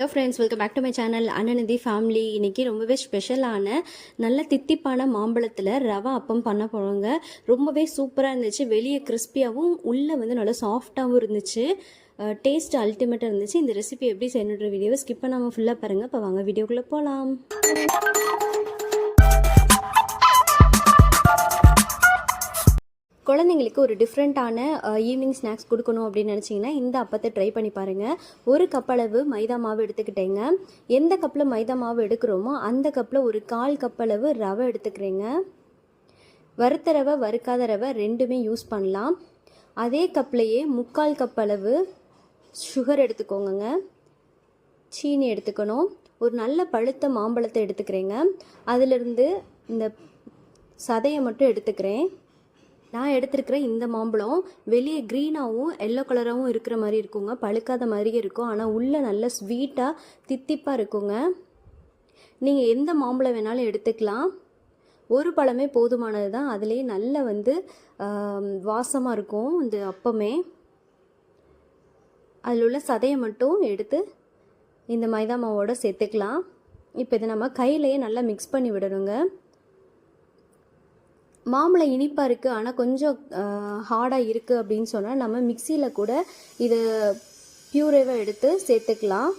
Hello friends welcome back to my channel அண்ணனதி family இன்னைக்கு ரொம்பவே ஸ்பெஷலான நல்ல தித்திப்பான மாம்பழத்தில் ரவா அப்பம் பண்ண போகிறோங்க ரொம்பவே சூப்பராக இருந்துச்சு. வெளியே கிறிஸ்பியாகவும் உள்ளே வந்து நல்லா சாஃப்டாகவும் இருந்துச்சு. டேஸ்ட் அல்டிமேட்டாக இருந்துச்சு. இந்த ரெசிபி எப்படி செய்யணுன்ற வீடியோவை ஸ்கிப் பண்ணாமல் ஃபுல்லாக பாருங்கள் இப்போ வாங்க வீடியோக்குள்ளே போகலாம் குழந்தைங்களுக்கு ஒரு டிஃப்ரெண்ட்டான ஈவினிங் ஸ்நாக்ஸ் கொடுக்கணும் அப்படின்னு நினச்சிங்கன்னா இந்த அப்பத்தை ட்ரை பண்ணி பாருங்கள் ஒரு கப் அளவு மைதா மாவு எடுத்துக்கிட்டேங்க. எந்த கப்பில் மைதா மாவு எடுக்கிறோமோ அந்த கப்பில் ஒரு கால் கப் அளவு ரவை எடுத்துக்கிறேங்க. வறுத்த ரவை வறுக்காத ரவை ரெண்டுமே யூஸ் பண்ணலாம். அதே கப்லையே முக்கால் கப் அளவு சுகர் எடுத்துக்கோங்க சீனி எடுத்துக்கணும். ஒரு நல்ல பழுத்த மாம்பழத்தை எடுத்துக்கிறேங்க. அதிலிருந்து இந்த சதையை மட்டும் எடுத்துக்கிறேன். நான் எடுத்திருக்கிற இந்த மாம்பழம் வெளியே க்ரீனாகவும் எல்லோ கலராகவும் இருக்கிற மாதிரி இருக்குங்க. பழுக்காத மாதிரியே இருக்கும். ஆனால் உள்ளே நல்ல ஸ்வீட்டாக தித்திப்பாக இருக்குங்க. நீங்கள் எந்த மாம்பழம் வேணாலும் எடுத்துக்கலாம். ஒரு பழமே போதுமானது தான் அதுலேயே நல்ல வந்து வாசமாக இருக்கும் இந்த அப்பமே. அதில் உள்ள சதையை மட்டும் எடுத்து இந்த மைதா மாவோட சேர்த்துக்கலாம். இப்போ இதை நம்ம கையிலையே நல்லா மிக்ஸ் பண்ணி விடணுங்க. மாம்பழம் இனிப்பாக இருக்குது ஆனால் கொஞ்சம் ஹார்டாக இருக்குது அப்படின்னு சொன்னால் நம்ம மிக்சியில் கூட இதை பியூரேவாக எடுத்து சேர்த்துக்கலாம்.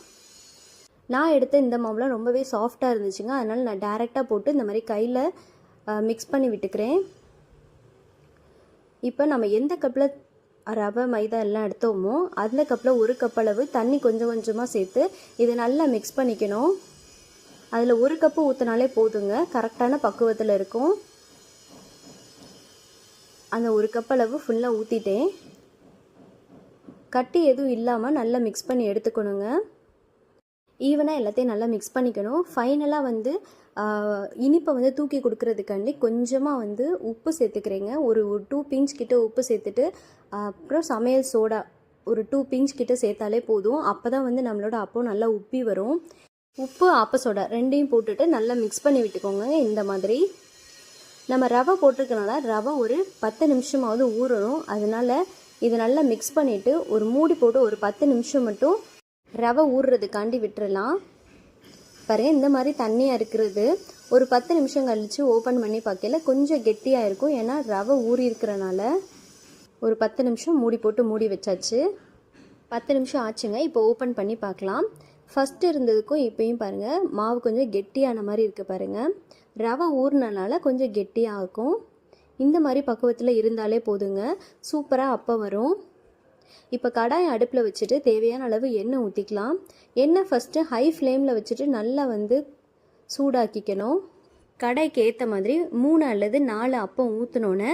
நான் எடுத்த இந்த மாம்பழம் ரொம்பவே சாஃப்டாக இருந்துச்சுங்க. அதனால் நான் டேரெக்டாக போட்டு இந்த மாதிரி கையில் மிக்ஸ் பண்ணி விட்டுக்கிறேன். இப்போ நம்ம எந்த கப்பில் ரவை மைதா எல்லாம் எடுத்தோமோ அந்த கப்பில் ஒரு கப் அளவு தண்ணி கொஞ்சம் கொஞ்சமாக சேர்த்து இதை நல்லா மிக்ஸ் பண்ணிக்கணும். அதில் ஒரு கப்பு ஊற்றினாலே போதுங்க. கரெக்டான பக்குவத்தில் இருக்கும். அந்த ஒரு கப் அளவு ஃபுல்லாக ஊற்றிட்டேன் கட்டி எதுவும் இல்லாமல் நல்லா மிக்ஸ் பண்ணி எடுத்துக்கணுங்க. ஈவனாக எல்லாத்தையும் நல்லா மிக்ஸ் பண்ணிக்கணும். ஃபைனலாக வந்து இனிப்பை வந்து தூக்கி கொடுக்கறதுக்காண்டி கொஞ்சமாக வந்து உப்பு சேர்த்துக்கிறேங்க. ஒரு டூ பிஞ்ச் கிட்ட உப்பு சேர்த்துட்டு அப்புறம் சமையல் சோடா ஒரு டூ பிஞ்ச் கிட்ட சேர்த்தாலே போதும். அப்போ தான் வந்து நம்மளோட அப்போ நல்லா உப்பி வரும். உப்பு அப்போ சோடா ரெண்டையும் போட்டுட்டு நல்லா மிக்ஸ் பண்ணி விட்டுக்கோங்க. இந்த மாதிரி. நம்ம ரவை போட்டிருக்கனால ரவை ஒரு பத்து நிமிஷமாவது ஊறணும். அதனால இதை நல்லா மிக்ஸ் பண்ணிவிட்டு ஒரு மூடி போட்டு ஒரு பத்து நிமிஷம் மட்டும் ரவை ஊறுறதுக்காண்டி விட்டுறலாம். பாருங்கள் இந்த மாதிரி தண்ணியாக இருக்கிறது. ஒரு பத்து நிமிஷம் கழித்து ஓப்பன் பண்ணி பார்க்கல கொஞ்சம் கெட்டியாக இருக்கும். ஏன்னா ரவை ஊறி இருக்கிறனால ஒரு பத்து நிமிஷம் மூடி போட்டு மூடி வச்சாச்சு. பத்து நிமிஷம் ஆச்சுங்க இப்போ ஓப்பன் பண்ணி பார்க்கலாம். ஃபஸ்ட்டு இருந்ததுக்கும் இப்போயும் பாருங்கள் மாவு கொஞ்சம் கெட்டியான மாதிரி இருக்குது பாருங்கள் ரவை ஊறினனால கொஞ்சம் கெட்டியாக இருக்கும். இந்த மாதிரி பக்குவத்தில் இருந்தாலே போதுங்க. சூப்பராக அப்போ வரும். இப்போ கடாயை அடுப்பில் வச்சுட்டு தேவையான அளவு எண்ணெய் ஊற்றிக்கலாம் எண்ணெய் ஃபஸ்ட்டு ஹை ஃப்ளேமில் வச்சுட்டு நல்லா வந்து சூடாக்கிக்கணும். கடாய்க்கு ஏற்ற மாதிரி மூணு அல்லது நாலு அப்பம் ஊற்றினோன்னே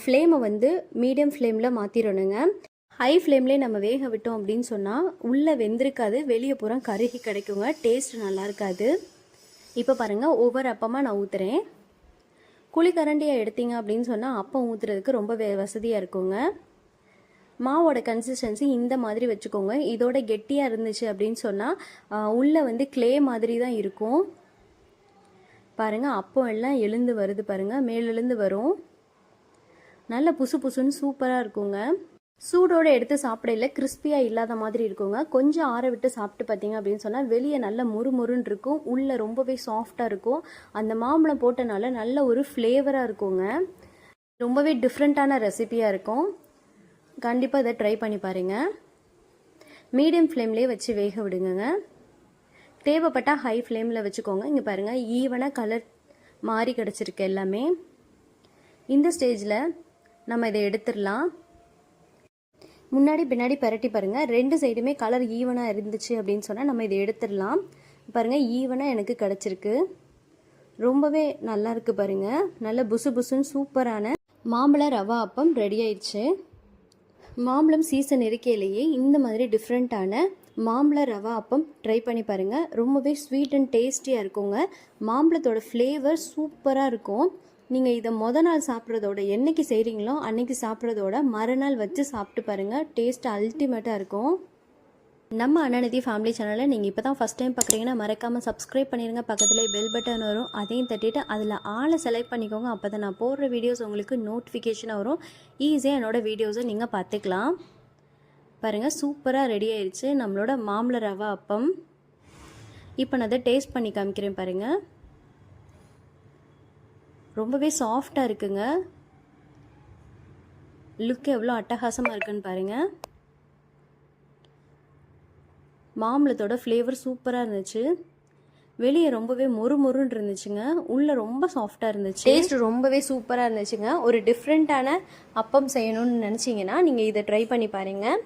ஃப்ளேமை வந்து மீடியம் ஃப்ளேமில் மாற்றிடணுங்க ஹை ஃப்ளேம்லேயே நம்ம வேக விட்டோம் அப்படின்னு சொன்னால் உள்ளே வெந்திருக்காது வெளியே பூரா கருகி கிடைக்குங்க. டேஸ்ட் நல்லா இருக்காது. இப்போ பாருங்கள் ஒவ்வொரு அப்பமாக நான் ஊற்றுறேன் குழிக்கரண்டியை எடுத்தீங்க அப்படின்னு சொன்னால் அப்பம் ஊற்றுறதுக்கு ரொம்ப வசதியாக இருக்குங்க. மாவோட கன்சிஸ்டன்சி இந்த மாதிரி வச்சுக்கோங்க. இதோட கெட்டியாக இருந்துச்சு அப்படின்னு சொன்னால் உள்ளே வந்து கிளே மாதிரி தான் இருக்கும். பாருங்கள் அப்பம் எல்லாம் எழுந்து வருது பாருங்கள் மேலெழுந்து வரும். நல்ல புசு புசுன்னு சூப்பராக இருக்குங்க. சூடோடு எடுத்து சாப்பிடல கிறிஸ்பியாக இல்லாத மாதிரி இருக்குங்க. கொஞ்சம் ஆற விட்டு சாப்பிட்டு பார்த்தீங்க அப்படின்னு சொன்னால் வெளியே நல்ல முறுமுறுன்னு இருக்கும். உள்ளே ரொம்பவே சாஃப்டாக இருக்கும். அந்த மாம்பழம் போட்டனால நல்ல ஒரு ஃப்ளேவராக இருக்குங்க. ரொம்பவே டிஃப்ரெண்ட்டான ரெசிபியாக இருக்கும். கண்டிப்பாக இதை ட்ரை பண்ணி பாருங்கள் மீடியம் ஃப்ளேம்லேயே வச்சு வேக விடுங்க தேவைப்பட்டால் ஹை ஃப்ளேமில் வச்சுக்கோங்க. இங்கே பாருங்கள் ஈவனாக கலர் மாறி கிடச்சிருக்கு எல்லாமே. இந்த ஸ்டேஜில் நம்ம இதை எடுத்துடலாம். முன்னாடி பின்னாடி பரட்டி பாருங்கள் ரெண்டு சைடுமே கலர் ஈவனாக இருந்துச்சு அப்படின்னு சொன்னால் நம்ம இதை எடுத்துடலாம். பாருங்கள் ஈவனாக எனக்கு கிடச்சிருக்கு. ரொம்பவே நல்லா இருக்குது பாருங்கள் நல்ல புசு புசுன்னு சூப்பரான மாம்பழ ரவா அப்பம் ரெடி ஆயிடுச்சு. மாம்பழம் சீசன் இருக்கையிலேயே இந்த மாதிரி டிஃப்ரெண்ட்டான மாம்பழ ரவா அப்பம் ட்ரை பண்ணி பாருங்கள் ரொம்பவே ஸ்வீட் அண்ட் டேஸ்டியாக இருக்குங்க. மாம்பழத்தோட ஃப்ளேவர் சூப்பராக இருக்கும். நீங்கள் இதை மொத நாள் சாப்பிட்றதோட என்றைக்கு செய்கிறீங்களோ அன்னைக்கு சாப்பிட்றதோட மறுநாள் வச்சு சாப்பிட்டு பாருங்கள் டேஸ்ட் அல்டிமேட்டாக இருக்கும். நம்ம அண்ணனதி ஃபேமிலி சேனலை நீங்கள் இப்போ தான் ஃபஸ்ட் டைம் பார்க்குறீங்கன்னா மறக்காமல் சப்ஸ்கிரைப் பண்ணிடுங்க பக்கத்தில் பெல் பட்டன் வரும். அதையும் தட்டிட்டு அதில் ஆளை செலக்ட் பண்ணிக்கோங்க. அப்போ தான் நான் போடுற வீடியோஸ் உங்களுக்கு நோட்டிஃபிகேஷனாக வரும். ஈஸியாக என்னோடய வீடியோஸை நீங்கள் பார்த்துக்கலாம். பாருங்கள் சூப்பராக ரெடி ஆயிடுச்சு நம்மளோட மாம்பழ ரவா அப்பம். இப்போ நான் அதை டேஸ்ட் பண்ணி காமிக்கிறேன் பாருங்கள் ரொம்பவே சாஃப்டாக இருக்குங்க. லுக் எவ்வளோ அட்டகாசமாக இருக்குன்னு பாருங்கள் மாம்பழத்தோட ஃப்ளேவர் சூப்பராக இருந்துச்சு. வெளியே ரொம்பவே மொறு மொறுன்னு இருந்துச்சுங்க. உள்ளே ரொம்ப சாஃப்டாக இருந்துச்சு. டேஸ்ட் ரொம்பவே சூப்பராக இருந்துச்சுங்க. ஒரு டிஃப்ரெண்ட்டான அப்பம் செய்யணும்னு நினச்சிங்கன்னா நீங்கள் இதை ட்ரை பண்ணி பாருங்கள்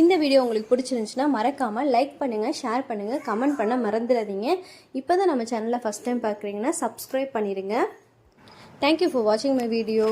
இந்த வீடியோ உங்களுக்கு பிடிச்சிருந்துச்சுன்னா மறக்காமல் லைக் பண்ணுங்கள் ஷேர் பண்ணுங்கள் கமெண்ட் பண்ண மறந்துடாதீங்க. இப்போ தான் நம்ம சேனலில் ஃபஸ்ட் டைம் பார்க்குறீங்கன்னா சப்ஸ்கிரைப் பண்ணிடுங்க. தேங்க்யூ ஃபார் வாட்சிங் மை வீடியோ